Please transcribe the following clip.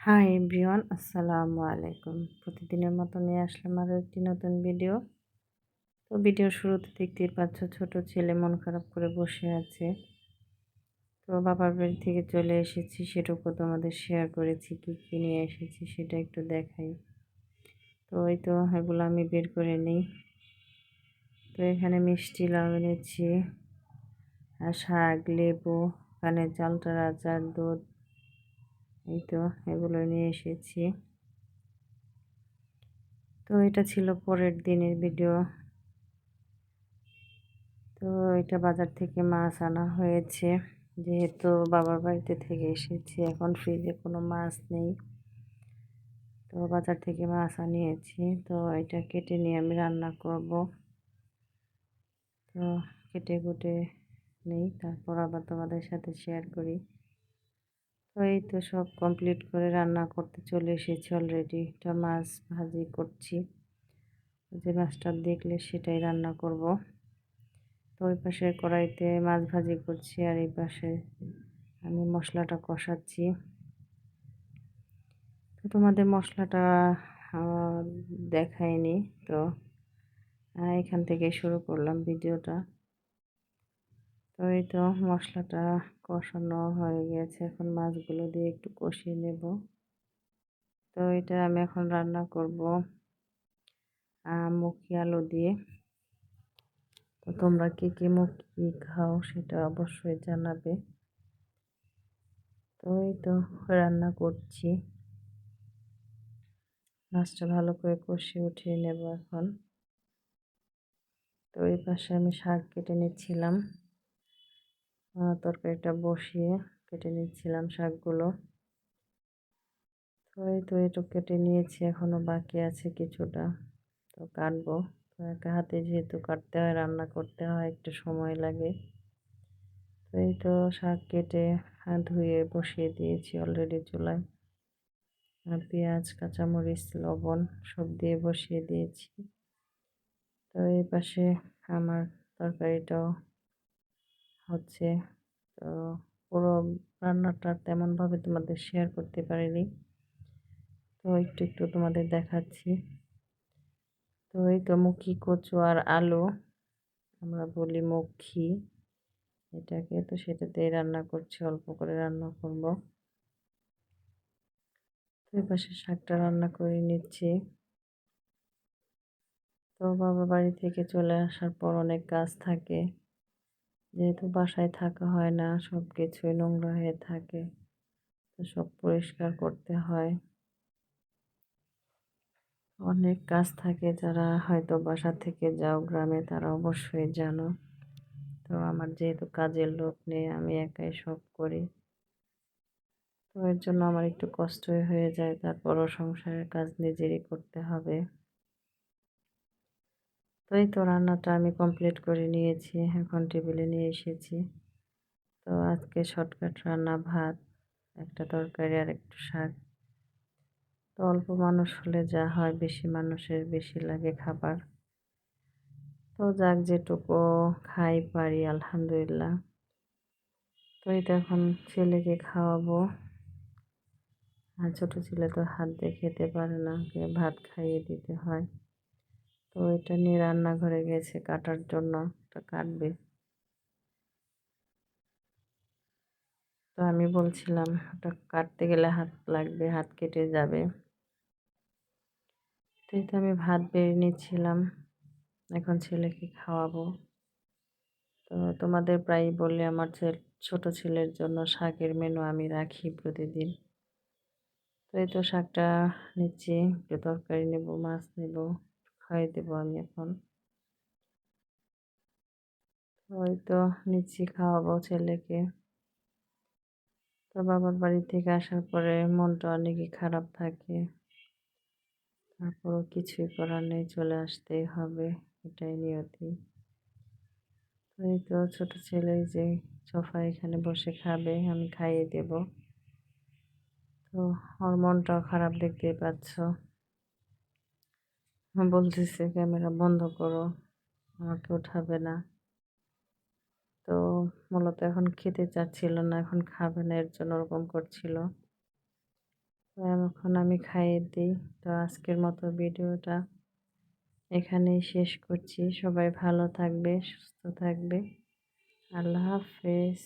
Hi everyone আসসালামু আলাইকুম প্রতিদিনের মতো নিয়ে আসলাম আরও একটি নতুন ভিডিও তো ভিডিও শুরুতে দেখতেই পাচ্ছ ছোট ছেলে মন খারাপ করে বসে আছে। তো বাবার বাড়ি থেকে চলে এসেছি, সেটুকু তোমাদের শেয়ার করেছি, কী কী নিয়ে এসেছি সেটা একটু দেখাই। তো ওই তো এগুলো আমি বের করে নিই। তো এখানে মিষ্টি লাউ এনেছি, আর শাক, লেবু, এখানে চালটার আচার দুধ এই তো এগুলো নিয়ে এসেছি। তো এটা ছিল পরের দিনের ভিডিও তো এটা বাজার থেকে মাছ আনা হয়েছে। যেহেতু বাবার বাড়িতে থেকে এসেছি, এখন ফ্রিজে কোনো মাছ নেই। তো বাজার থেকে মাছ আনিয়েছি। তো এটা কেটে নিয়ে আমি রান্না করব। তো কেটে কুটে নেই, তারপর আবার তোমাদের সাথে শেয়ার করি। তো এই তো সব কমপ্লিট করে রান্না করতে চলে এসেছি অলরেডি এটা মাছ ভাজি করছি। যে মাছটা দেখলে সেটাই রান্না করব। তো ওই পাশে কড়াইতে মাছ ভাজি করছি আর এই পাশে আমি মশলাটা কষাচ্ছি। তো তোমাদের মশলাটা দেখায়নি তো এখান থেকে শুরু করলাম ভিডিওটা। তো এই তো মশলাটা কষানো হয়ে গেছে। এখন মাছগুলো দিয়ে একটু কষিয়ে নেব। তো এটা আমি এখন রান্না করব মুখি আলু দিয়ে। তো তোমরা কে কে মুখি খাও সেটা অবশ্যই জানাবে। তো এই তো রান্না করছি। মাছটা ভালো করে কষিয়ে উঠিয়ে নেব এখন। তো এই পাশে আমি শাক কেটে নিচ্ছিলাম। তরকারিটা বসিয়ে কেটে নিচ্ছিলাম শাকগুলো। তো এই তো এটু কেটে নিয়েছি এখনও বাকি আছে কিছুটা। তো কাটবো। তো একা হাতে যেহেতু কাটতে হয়, রান্না করতে হয়, একটু সময় লাগে। তো এই তো শাক কেটে ধুয়ে বসিয়ে দিয়েছি অলরেডি চুলায়। আর পেঁয়াজ, কাঁচামরিচ, লবণ সব দিয়ে বসিয়ে দিয়েছি। তো এই পাশে আমার তরকারিটাও হচ্ছে, তো পুরো রান্নাটা তেমনভাবে তোমাদের শেয়ার করতে পারিনি। তো একটু একটু তোমাদের দেখাচ্ছি। তো এই তো মুখি কচু আর আলু, আমরা বলি মুখি। এটাকে তো সেটাতেই রান্না করছি, অল্প করে রান্না করব। তো এই পাশে শাকটা রান্না করে নিচ্ছি। তো বাবা বাড়ি থেকে চলে আসার পর অনেক কাজ থাকে। যেহেতু বাসায় থাকা হয় না সব কিছুই নোংরা হয়ে থাকে, তো সব পরিষ্কার করতে হয়। অনেক কাজ থাকে যারা হয়তো বাসা থেকে যাও গ্রামে, তারা অবশ্যই জানো। তো আমার যেহেতু কাজের লোক নেই, আমি একাই সব করি। তো এর জন্য আমার একটু কষ্টই হয়ে যায়, তারপরও সংসারের কাজ নিজেরই করতে হবে। তো এই তো রান্নাটা আমি কমপ্লিট করে নিয়েছি, এখন টেবিলে নিয়ে এসেছি। তো আজকে শর্টকাট রান্না, ভাত, একটা তরকারি আর একটু শাক। তো অল্প মানুষ হলে যা হয়, বেশি মানুষের বেশি লাগে খাবার। তো যাক, যেটুকু খাই পারি, আলহামদুলিল্লাহ। তো এটা এখন ছেলেকে খাওয়াবো। আর ছোটো ছেলে তো হাত দিয়ে খেতে পারে না ভাত খাইয়ে দিতে হয়। তো এটা নিয়ে রান্নাঘরে গেছে কাটার জন্য এটা কাটবে। তো আমি বলছিলাম, ওটা কাটতে গেলে হাত লাগবে, হাত কেটে যাবে। তো এই তো আমি ভাত বেড়ে নিচ্ছিলাম, এখন ছেলেকে খাওয়াবো। তো তোমাদের প্রায় বললে আমার ছোট ছেলের জন্য শাকের মেনু আমি রাখি প্রতিদিন। তো এই তো শাকটা নিচ্ছি তরকারি নেব, মাছ নেব। খাইয়ে দেবো আমি এখন। ওই তো নিচ্ছি খাওয়াবো ছেলেকে। তো বাবার বাড়ি থেকে আসার পরে মনটা অনেকই খারাপ থাকে। তারপরও কিছুই করার নেই, চলে আসতেই হবে, এটাই নিয়তি। এই তো ছোটো ছেলে যে সোফা এখানে বসে খাবে, আমি খাইয়ে দেব। তো ওর মনটাও খারাপ দেখতেই পাচ্ছ। বলতেছে, ক্যামেরা বন্ধ করো, আমাকে উঠাবে না। তো মূলত এখন খেতে চাচ্ছিল না, এখন খাবে না, এর জন্য ওরকম করছিল। এখন আমি খাইয়ে দিই। তো আজকের মতো ভিডিওটা এখানেই শেষ করছি। সবাই ভালো থাকবে, সুস্থ থাকবে। আল্লাহ হাফেজ।